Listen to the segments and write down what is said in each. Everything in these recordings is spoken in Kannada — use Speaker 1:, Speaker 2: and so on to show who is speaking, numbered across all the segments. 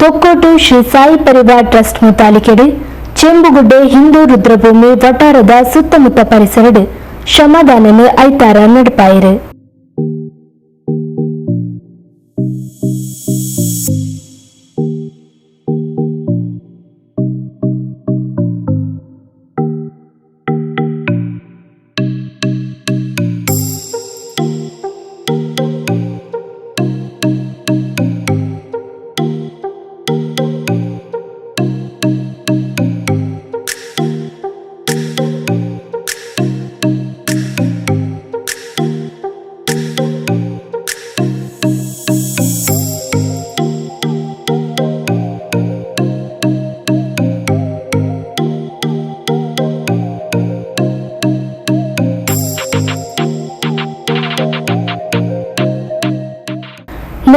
Speaker 1: ತೊಕ್ಕೋಟು ಶ್ರೀ ಸಾಯಿ ಪರಿವಾರ್ ಟ್ರಸ್ಟ್ ಮುತಾಲಿಕೆಡು ಚೆಂಬುಗುಡ್ಡೆ ಹಿಂದೂ ರುದ್ರಭೂಮಿ ವಟಾರದ ಸುತ್ತಮುತ್ತ ಪರಿಸರಡು ಶ್ರಮದಾನನು ಐತಾರ ನಡಪಾಯಿರು.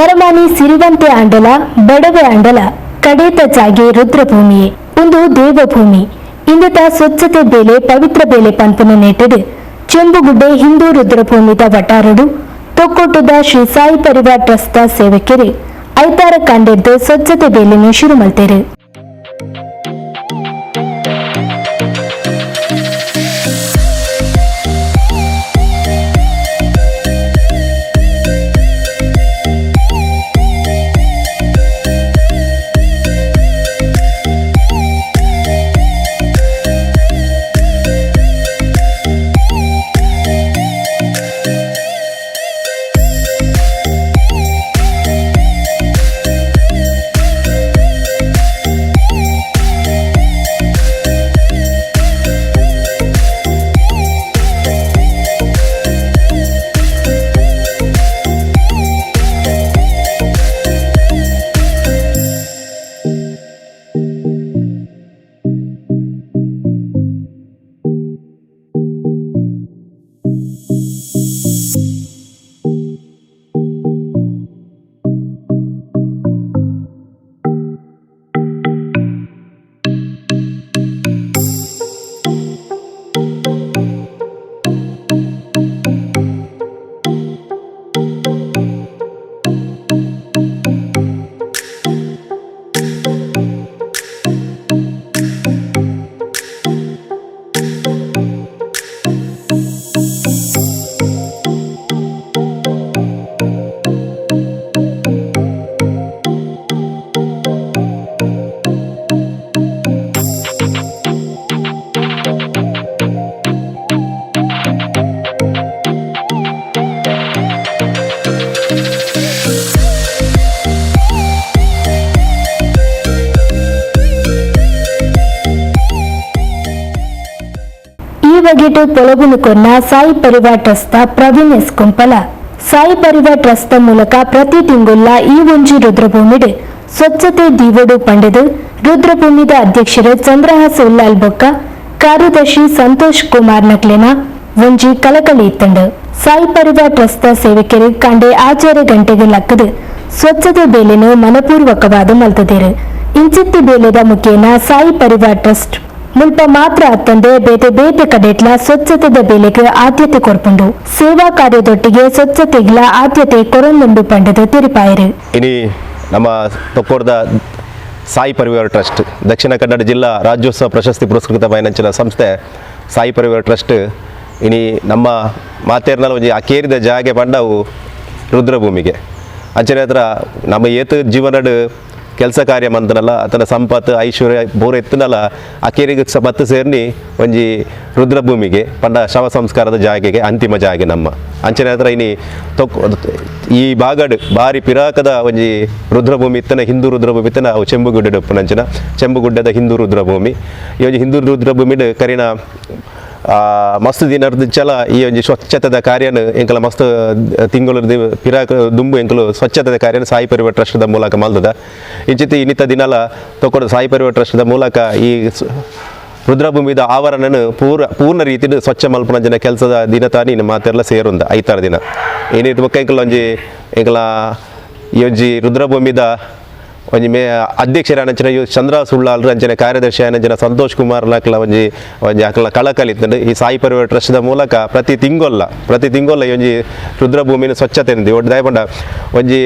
Speaker 1: ನರಮಾನಿ ಸಿರಿವಂತೆ ಆಂಡಲ ಬಡವೆ ಆಂಡಲ ಕಡೇತ ಜಾಗೆ ರುದ್ರಭೂಮಿಯೇ ಒಂದು ದೇವಭೂಮಿ. ಇಂದತ ಸ್ವಚ್ಛತೆ ಬೇಲೆ ಪವಿತ್ರ ಬೇಲೆ ಪಂಪನ ನೆಟ್ಟಡು. ಚೆಂಬುಗುಡ್ಡೆ ಹಿಂದೂ ರುದ್ರಭೂಮಿದ ವಟಾರಡು. ತೊಕ್ಕೊಟ್ಟದ ಶ್ರೀ ಸಾಯಿ ಪರಿವಾರ ಟ್ರಸ್ಟ್ ಸೇವಕರು ಐತಾರ ಕಂಡೆದ್ದು ಸ್ವಚ್ಛತೆ ಬೇಲೆನು ಶುರು ಮಲ್ತೇರು ಪೊಲಗುನು ಕೊನ್ನ Sai Parivar trust Praveen S Kumpala. Sai Parivar trust ಮೂಲಕ ಪ್ರತಿ ತಿಂಗುಲ್ಲ ಈ ಒಂಜಿ ರುದ್ರಭೂಮಿಡ್ ಸ್ವಚ್ಛತೆ ದೀವಡು ಪಂಡೆದು ರುದ್ರಭೂಮಿದ ಅಧ್ಯಕ್ಷರು ಚಂದ್ರಹಾಸ ಉಲ್ಲಾಲ್ ಬೊಕ್ಕ, ಕಾರ್ಯದರ್ಶಿ ಸಂತೋಷ್ ಕುಮಾರ್ ನಕ್ಲೆನ ಒಂಜಿ ಕಲಕಲಿ ಇತ್ತಂಡು. ಸಾಯಿ ಪರಿವಾರ್ ಟ್ರಸ್ತ ಸೇವಕರು ಕಂಡೆ ಆಚಾರ ಗಂಟೆಗೆ ಲಕ್ಕದು ಸ್ವಚ್ಛತೆ ಬೇಲೆನು ಮನಪೂರ್ವಕವಾದ ಮಲ್ತದೇರು. ಇಂಚಿತ್ತಿ ಬೇಲೆದ ಮುಖೇನ ಸಾಯಿ ಪರಿವಾರ್ ಟ್ರಸ್ಟ್ ಮುಲ್ಪ ಮಾತ್ರ ಅತ್ತಂದೆ ಬೇತೆ ಬೇತೆ ಕಡೆಟ್ಲ ಸ್ವಚ್ಛತೆದ ಬೇಲೆಗೆ ಆದ್ಯತೆ ಕೊರ್ಪುಂಡು ಸೇವಾ ಕಾರ್ಯದೊಟ್ಟಿಗೆ ಸ್ವಚ್ಛತೆಗ್ಲ ಆದ್ಯತೆ ಕೊರೊಂದುಂಡು ಪಂಡದ ತಿರುಪಾಯರು.
Speaker 2: ಇನಿ ನಮ್ಮ ತೊಕ್ಕೋರ್ದ ಸಾಯಿ ಪರಿವಾರ ಟ್ರಸ್ಟ್, ದಕ್ಷಿಣ ಕನ್ನಡ ಜಿಲ್ಲಾ ರಾಜ್ಯೋತ್ಸವ ಪ್ರಶಸ್ತಿ ಪುರಸ್ಕೃತ ಪಯನಂಚಿನ ಸಂಸ್ಥೆ ಸಾಯಿ ಪರಿವಾರ ಟ್ರಸ್ಟ್, ಇನಿ ನಮ್ಮ ಮಾತೇರ್ನಲ್ಲಿ ಒಂಜಿ ಅಕೇರಿದ ಜಾಗೆ ಪಂಡವು ರುದ್ರಭೂಮಿಗೆ. ಅಂಚನೆ ಹತ್ರ ನಮ್ಮ ಏತು ಜೀವನಡ್ ಕೆಲಸ ಕಾರ್ಯ ಮಂತನಲ್ಲ ಆತನ ಸಂಪತ್ತು, ಐಶ್ವರ್ಯ ಬೋರ ಎತ್ತನಲ್ಲ ಅಕೇರಿಗೆ ಸ ಬತ್ತು ಸೇರ್ನಿ ಒಂಜಿ ರುದ್ರಭೂಮಿಗೆ, ಪಂಡ ಶವ ಸಂಸ್ಕಾರದ ಜಾಗೆಗೆ, ಅಂತಿಮ ಜಾಗೆ ನಮ್ಮ. ಅಂಚನೆ ಹತ್ರ ಇನಿ ತೊಕ್ ಈ ಬಾಗಡ್ ಬಾರಿ ಪಿರಾಕದ ಒಂಜಿ ರುದ್ರಭೂಮಿ ಇತ್ತನ, ಹಿಂದೂ ರುದ್ರಭೂಮಿ ಇತ್ತನ, ಅವು ಚೆಂಬುಗುಡ್ಡೆ ಉಪ್ಪುನಂಚಿನ ಚೆಂಬುಗುಡ್ಡದ ಹಿಂದೂ ರುದ್ರಭೂಮಿ. ಈ ಒಂಜಿ ಹಿಂದೂ ರುದ್ರಭೂಮಿಡ್ ಕರಿನ ಮಸ್ತ್ ದಿನ ಚಲ ಈ ಒಂಜಿ ಸ್ವಚ್ಛತದ ಕಾರ್ಯನ ಎಂಕಲ ಮಸ್ತ್ ತಿಂಗಳು ಪಿರಾಕ, ದುಂಬು ಎಂಕಲು ಸ್ವಚ್ಛತದ ಕಾರ್ಯನ ಸಾಯಿ ಪರಿವ ಟ್ರಸ್ಟ್ದ ಮೂಲಕ ಮಲ್ದದ. ಇಂಚಿತಿ ಇನ್ನಿತ ದಿನಲ ತೊಕೊಂಡು ಸಾಯಿ ಪರಿವ ಟ್ರಸ್ಟ್ದ ಮೂಲಕ ಈ ರುದ್ರಭೂಮಿದ ಆವರಣನ ಪೂರ, ಪೂರ್ಣ ರೀತಿ ಸ್ವಚ್ಛ ಮಲ್ಪನ ಜನ ಕೆಲಸದ ದಿನ ತಾನಿ ಮಾತೆಲ್ಲ ಸೇರುಂದ ಐತಾರ ದಿನ. ಏನಿತ್ತು ಮುಖ್ಯ ಎಂಕಲ ಒಂಜಿ, ಎಂಕಲ ಈ ಒಂಜಿ ರುದ್ರಭೂಮಿದ ಒಂಜಿ ಮೇ ಅಧ್ಯಕ್ಷರ ಅಂಚನೆ ಇವ್ ಚಂದ್ರ ಸುಳ್ಳಾಲ್ರು ಅಂಚನೆ ಕಾರ್ಯದರ್ಶಿ ಆನಂಚಿನ ಸಂತೋಷ್ ಕುಮಾರ್ ಲಕ್ಲ ಒಂಜಿ ಒಂಜಿ ಅಕ್ಲ ಕಳಕಲಿತ್ತಂಡು ಈ ಸಾಯಿ ಪರಿವಾರ ಟ್ರಸ್ಟ್ದ ಮೂಲಕ ಪ್ರತಿ ತಿಂಗೊಲ್ಲ ಪ್ರತಿ ತಿಂಗೊಲ್ಲ ಈ ಒಂಜಿ ರುದ್ರಭೂಮಿನ ಸ್ವಚ್ಛತೆ ಒಟ್ಟು ದಯಪಂಡ ಒಂಜಿ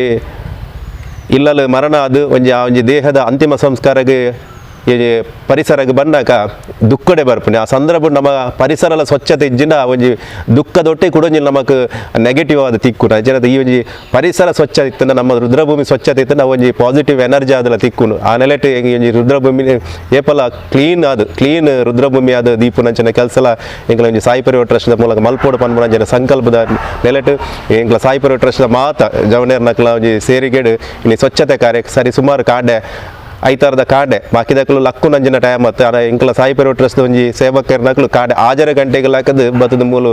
Speaker 2: ಇಲ್ಲಲು ಮರಣ ಅದು ಒಂಜಿ ಆ ಒಂಜಿ ದೇಹದ ಅಂತಿಮ ಸಂಸ್ಕಾರಗೆ ಈ ಪರಿಸರಕ್ಕೆ ಬಂದಾಗ ದುಃಖಡೆ ಬರ್ಪುನಿ ಆ ಸಂದರ್ಭ ನಮ್ಮ ಪರಿಸರಲ ಸ್ವಚ್ಛತೆ ಇಜ್ಜಿಂಡ ಒಂಜಿ ದುಃಖದೊಟ್ಟೆ ಕೂಡ ನಮಗೆ ನೆಗೆಟಿವ್ ಆದ ತಿಕ್ಕುನ ಜನದ ಈ ಒಂಜಿ ಪರಿಸರ ಸ್ವಚ್ಛ ಇತ್ತಂದ ನಮ್ಮ ರುದ್ರಭೂಮಿ ಸ್ವಚ್ಛತೆ ಇತ್ತಂದ ಒಂಜಿ ಪಾಸಿಟಿವ್ ಎನರ್ಜಿ ಆದಲ ತಿಕ್ಕುನು ಆ ನೆಲೆಟ್ ಒಂಜಿ ರುದ್ರಭೂಮಿ ಏಪಲ ಕ್ಲೀನ್ ಆದ ಕ್ಲೀನ್ ರುದ್ರಭೂಮಿ ಆದ ದೀಪುನಂಚಿನ ಕೆಲಸ ಎಂಕ್ಲ ಒಂಜಿ ಸಾಯಿ ಪರಿವಾರ ಟ್ರಸ್ಟ್ ಮೂಲಕ ಮಲ್ಪೋಡು ಪನ್ಪುನಂಚಿನ ಸಂಕಲ್ಪದ ನೆಲೆಟ್ ಎಂಕ್ಲ ಸಾಯಿ ಪರಿವಾರ ಟ್ರಸ್ಟ್ ಮಾತ ಜವನೇರ್ ಒಂಜಿ ಸೇರಿಗೇಡು ಇಲ್ಲಿ ಸ್ವಚ್ಛತೆ ಕಾರ್ಯ ಸರಿ ಸುಮಾರು ಕಾಡೆ ಐತಾರದ ಕಾಡೆ. ಬಾಕಿದಕ್ಕಲು ಲಕ್ಕು ನಂಜಿನ ಟೈಮ್ ಮತ್ತೆ ಅದ ಇಂಕಲ ಸಾಯಿ ಪೆರೋ ಟ್ರಸ್ಟ್ ಒಂಜಿ ಸೇವಕರ್ನಕ್ಕಲು ಕಾಡೆ. ಆಜರ ಗಂಟೆಗೆ ಲಾಕದು ಬತ್ತದ ಮೂಲು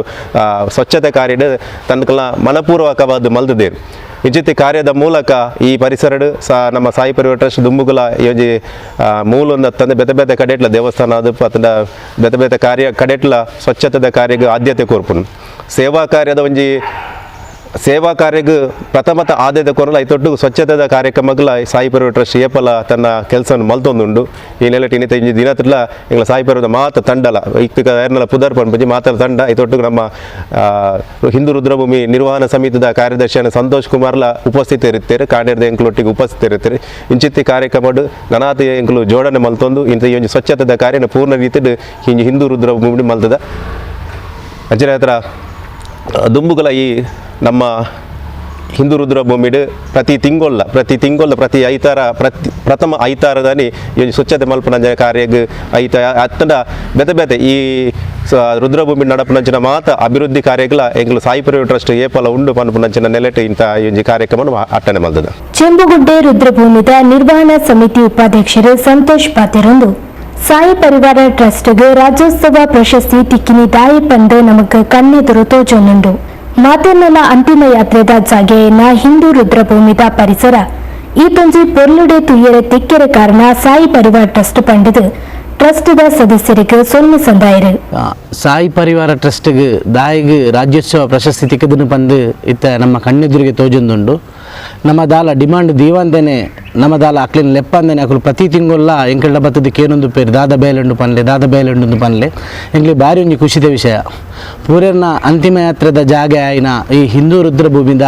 Speaker 2: ಸ್ವಚ್ಛತೆ ಕಾರ್ಯಡ್ ತನಕಲ ಮನಪೂರ್ವಕವಾದ ಮಲ್ದದೇರು ವಿಜಿತಿ ಕಾರ್ಯದ ಮೂಲಕ ಈ ಪರಿಸರಡು ಸಾ ನಮ್ಮ ಸಾಯಿ ಪರಿವಾರ ಟ್ರಸ್ಟ್ ದುಂಬುಗುಲ ಯೋಜಿ ಮೂಲೊಂದು ತಂದೆ ಬೆತೆ ಬೆತೆ ಕಡೆಟ್ಲ ದೇವಸ್ಥಾನ ಅದು ಅತಂಡ ಬೆತೆ ಬೆತೆ ಕಾರ್ಯ ಕಡೆಟ್ಲ ಸ್ವಚ್ಛತೆದ ಕಾರ್ಯಗೆ ಆದ್ಯತೆ ಕೋರ್ಪುನು ಸೇವಾ ಕಾರ್ಯದ ಒಂಜಿ ಸೇವಾ ಕಾರ್ಯಕ್ಕೆ ಪ್ರಥಮತ ಆದ್ಯತೆ ಕೊರಲ ಐತೊಟ್ಟು ಸ್ವಚ್ಛತೆದ ಕಾರ್ಯಕ್ರಮಗಳ ಸಾಯಿ ಪರ್ವ ಟ್ರಸ್ಟ್ ಏಪಲ ತನ್ನ ಕೆಲಸವನ್ನು ಮಲ್ತೊಂದುಂಡು. ಈ ನೆಲ ಇನ್ನಿತ ಇಂಜಿ ದಿನತ್ಲ ಸಾಯಿ ಪರ್ವದ ಮಾತ ತಂಡಲ. ಇಕ್ಕ ಏರ್ನಲ ಪುದರ್ ಪಂಪಜಿ ಮಾತರ ತಂಡ. ಐತೊಟ್ಟು ನಮ್ಮ ಹಿಂದೂ ರುದ್ರಭೂಮಿ ನಿರ್ವಹಣಾ ಸಮಿತಿದ ಕಾರ್ಯದರ್ಶಿಯನ್ನು ಸಂತೋಷ್ ಕುಮಾರ್ಲ ಉಪಸ್ಥಿತರಿರ್ತಾರೆ. ಕಾಡೇರ್ದ ಎಂಕ್ಲೊಟ್ಟಿಗೆ ಉಪಸ್ಥಿತರಿರ್ತಾರೆ. ಇಂಚಿತ್ತಿ ಕಾರ್ಯಕ್ರಮಡು ನನಾತಿ ಎಂಕ್ಲು ಜೋಡಣೆ ಮಲ್ತೊಂದು. ಇಂಥ ಈ ಒಂಜಿ ಸ್ವಚ್ಛತೆದ ಕಾರ್ಯನ ಪೂರ್ಣ ರೀತಿಡ್ ಹಿಂಜಿ ಹಿಂದೂ ರುದ್ರಭೂಮಿ ಮಲ್ತದ. ಅಂಚನೆ ಹತ್ರ ದುಂಬುಗಳ ಈ ನಮ್ಮ ಹಿಂದೂ ರುದ್ರಭೂಮಿಡ್ ಪ್ರತಿ ತಿಂಗೊಲ್ಲ ಪ್ರತಿ ತಿಂಗೊಲ್ಲ ಪ್ರತಿ ಐತಾರ, ಪ್ರತಿ ಪ್ರಥಮ ಐತಾರದಲ್ಲಿ ಈ ಸ್ವಚ್ಛತೆ ಮಲ್ಪನಂಜನ ಕಾರ್ಯಗ್ ಐತ, ಅತ್ತಂಡ ಬೆತೆ ಬೆತೆ ಈ ರುದ್ರಭೂಮಿ ನಡಪನಂಚಿನ ಮಾತ ಅಭಿವೃದ್ಧಿ ಕಾರ್ಯಗಳ ಎಂಗ್ಲು ಸಾಯಿ ಪರಿವಾರ ಟ್ರಸ್ಟ್ ಏಪಲ ಉಂಡು ಪನ್ಪನಂಚಿನ ನೆಲೆಟ್ ಇಂತ ಈ ಒಂಜಿ ಕಾರ್ಯಕ್ರಮವನ್ನು ಅಟ್ಟನೆ ಮಲ್ದದ.
Speaker 1: ಚೆಂಬುಗುಡ್ಡೆ ರುದ್ರಭೂಮಿದ ನಿರ್ವಹಣಾ ಸಮಿತಿ ಉಪಾಧ್ಯಕ್ಷರು ಸಂತೋಷ್ ಪಾತಿರೊಂದು ಸಾಯಿ ಪರಿವಾರ ಟ್ರಸ್ಟ್ಗೆ ರಾಜ್ಯೋತ್ಸವ ಪ್ರಶಸ್ತಿ ತಿಕ್ಕಿನಿ ದಾಯಿ ಪಂದೆ ನಮಕ್ ಕಣ್ಣೆದುರು ತೋಜೊಂದುಂಡು ಮಾತೆರ್ನಲ ಅಂತಿಮ ಯಾತ್ರೆದ ಜಾಗೆಯನ್ನ ಹಿಂದೂ ರುದ್ರಭೂಮಿದ ಪರಿಸರ. ಈ ತೊಂಜಿ ಪೊರ್ಲುಡೆ ತುಯ್ಯರೆ ತಿಕ್ಕೆರೆ ಕಾರಣ ಸಾಯಿ ಪರಿವಾರ ಟ್ರಸ್ಟ್ ಪಂಡಿದು ಟ್ರಸ್ಟ್ದ ಸದಸ್ಯರಿಗೆ ಸೊನ್ನೆ ಸಂದಾಯರು.
Speaker 3: ಸಾಯಿ ಪರಿವಾರ ಟ್ರಸ್ಟ್ಗೆ, ದಾಯಿಗೆ ರಾಜ್ಯೋತ್ಸವ ಪ್ರಶಸ್ತಿ ತಿಕ್ಕದನ್ನು ಬಂದು ಇತ್ತ ನಮ್ಮ ಕಣ್ಣೆದುರಿಗೆ ತೋಜೊಂದುಂಡು ನಮ್ಮ ದಾಲ ಡಿಮಾಂಡ್ ದೀವಂದೆನೆ, ನಮ್ಮ ದಾಲ ಅಕ್ಲಿನ ಲೆಪ್ಪಂದನೆ. ಅಕಲು ಪ್ರತಿ ತಿಂಗಳ ಎಂಕಲ್ಡ ಬತ್ತದಕ್ಕೆ ಏನೊಂದು ಪೇರು, ದಾದ ಬೇಲೆಂಡು ಪನ್ಲೆ, ದಾದ ಬೇಲೆಂಡು ಪನ್ಲೆ. ಎಂಕ್ಲಿ ಬಾರಿ ಒಂಜಿ ಖುಷಿದ ವಿಷಯ. ಪೂರ್ಯರ್ನ ಅಂತಿಮ ಯಾತ್ರೆದ ಜಾಗ ಆಯ್ನ ಈ ಹಿಂದೂ ರುದ್ರಭೂಮಿದ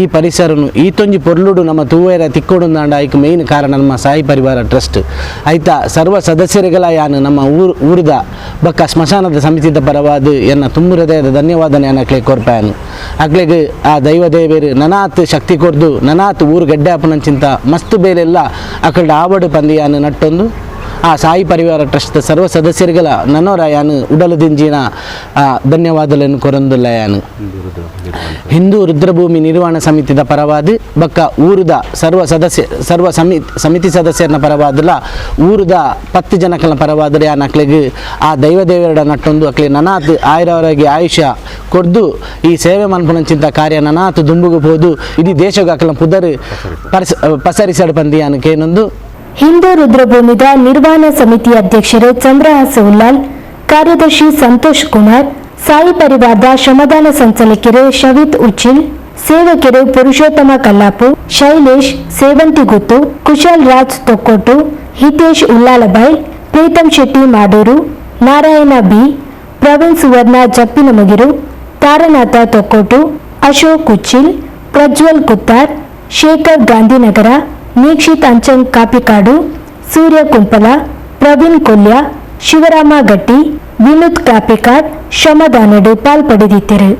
Speaker 3: ಈ ಪರಿಸರನು ಈತೊಂಜಿ ಪೊರ್ಲುಡು ನಮ್ಮ ತೂವೇರ ತಿಕ್ಕೋಡು ನಾಂಡ ಐಕ್ ಮೇಯ್ನ್ ಕಾರಣ ನಮ್ಮ ಸಾಯಿ ಪರಿವಾರ ಟ್ರಸ್ಟ್ ಆಯ್ತಾ, ಸರ್ವ ಸದಸ್ಯರುಗಳ ಯಾನು ನಮ್ಮ ಊರು, ಊರದ ಬಕ್ಕ ಸ್ಮಶಾನದ ಸಮಿತಿದ ಪರವಾದ ಎನ್ನ ತುಂಬು ಹೃದಯದ ಧನ್ಯವಾದ ಅಕ್ಲೆ ಕೊರ್ಪಾಯನು. ಅಕ್ಲೆಗ್ ಆ ದೈವ ದೇವೇರು ನನಾತ್ ಶಕ್ತಿ ಕೊರ್ದು, ನನಾತ್ ಊರು ಗಡ್ಡೆ ಅಪ್ಪನಂಚಿಂತ ಮಸ್ತ್ ಬೇಲೆಲ್ಲ ಅಕಲ್ಡ ಆವಡು ಪಂದಿಯನ್ನು ನಟ್ಟೊಂದು. ಆ ಸಾಯಿ ಪರಿವಾರ ಟ್ರಸ್ಟ್ ಸರ್ವ ಸದಸ್ಯರುಗಳ ನನ್ನೋರ ಯಾನು ಉಡಲು ದಿಂಜಿನ ಆ, ಧನ್ಯವಾದಗಳನ್ನು ಕೊರೊಂದುಲ್ಲ ಯಾನು ಹಿಂದೂ ರುದ್ರಭೂಮಿ ನಿರ್ವಹಣಾ ಸಮಿತಿದ ಪರವಾದ ಬಕ್ಕ ಊರುದ ಸರ್ವ ಸದಸ್ಯ ಸರ್ವ ಸಮಿತಿ ಸಮಿತಿ ಸದಸ್ಯರನ್ನ ಪರವಾದಲ್ಲ ಊರುದ ಪತ್ತು ಜನಕಲ ಪರವಾದರೆ ಆ ನಕ್ಲೆಗ್ ಆ ದೈವ ದೇವರ ನಟ್ಟೊಂದು ಅಕ್ಲೆ ನನಾತ್ ಆಯುರವರೆಗೆ ಆಯುಷ್ಯ ಕೊಡ್ದು ಈ ಸೇವೆ ಮನ್ಪುನಂಚಿಂತ ಕಾರ್ಯ ನನಾತ್ ದುಂಬುಗಬಹುದು ಇಡೀ ದೇಶಗ ಅಕಲ ಪುದರ್ ಪರಸ ಪಸರಿಸಡ್ ಪಂದಿಯಾನು ಕೇನೊಂದು.
Speaker 1: ಹಿಂದೂ ರುದ್ರಭೂಮಿದ ನಿರ್ವಹಣಾ ಸಮಿತಿ ಅಧ್ಯಕ್ಷರು ಚಂದ್ರಹಾಸ ಉಲ್ಲಾಲ್ ಕಾರ್ಯದರ್ಶಿ ಸಂತೋಷ್ ಕುಮಾರ್, ಸಾಯಿ ಪರಿವಾರದ ಶ್ರಮದಾನ ಸಂಚಾಲಕರು ಶವಿತ್ ಉಚ್ಚಿಲ್ ಸೇವಕರು ಪುರುಷೋತ್ತಮ ಕಲ್ಲಾಪು, ಶೈಲೇಶ್ ಸೇವಂತಿಗುತ್ತು ಕುಶಲ್ ರಾಜ್ ತೊಕ್ಕೋಟು ಹಿತೇಶ್ ಉಲ್ಲಾಲಬಾಯ್ ಪ್ರೀತಂ ಶೆಟ್ಟಿ ಮಾಡೂರು, ನಾರಾಯಣ ಬಿ, ಪ್ರವೀಣ್ ಸುವರ್ಣ ಜಪ್ಪಿನಮಗಿರು, ತಾರನಾಥ ತೊಕ್ಕೋಟು ಅಶೋಕ್ ಉಚ್ಚಿಲ್, ಪ್ರಜ್ವಲ್ ಕುತ್ತಾರ್, ಶೇಖರ್ ಗಾಂಧಿನಗರ ನೀಕ್ಷಿತ್ ಅಂಚಂಗ್ ಕಾಪಿಕಾಡು ಸೂರ್ಯ ಕುಂಪಲ ಪ್ರವೀಣ್ ಕೊಲ್ಯ ಶಿವರಾಮ ಗಟ್ಟಿ ವಿನೋದ್ ಕಾಪಿಕಾಡ್ ಶ್ರಮದಾನಡು ಪಾಲ್ಪಡೆದಿದ್ದರು.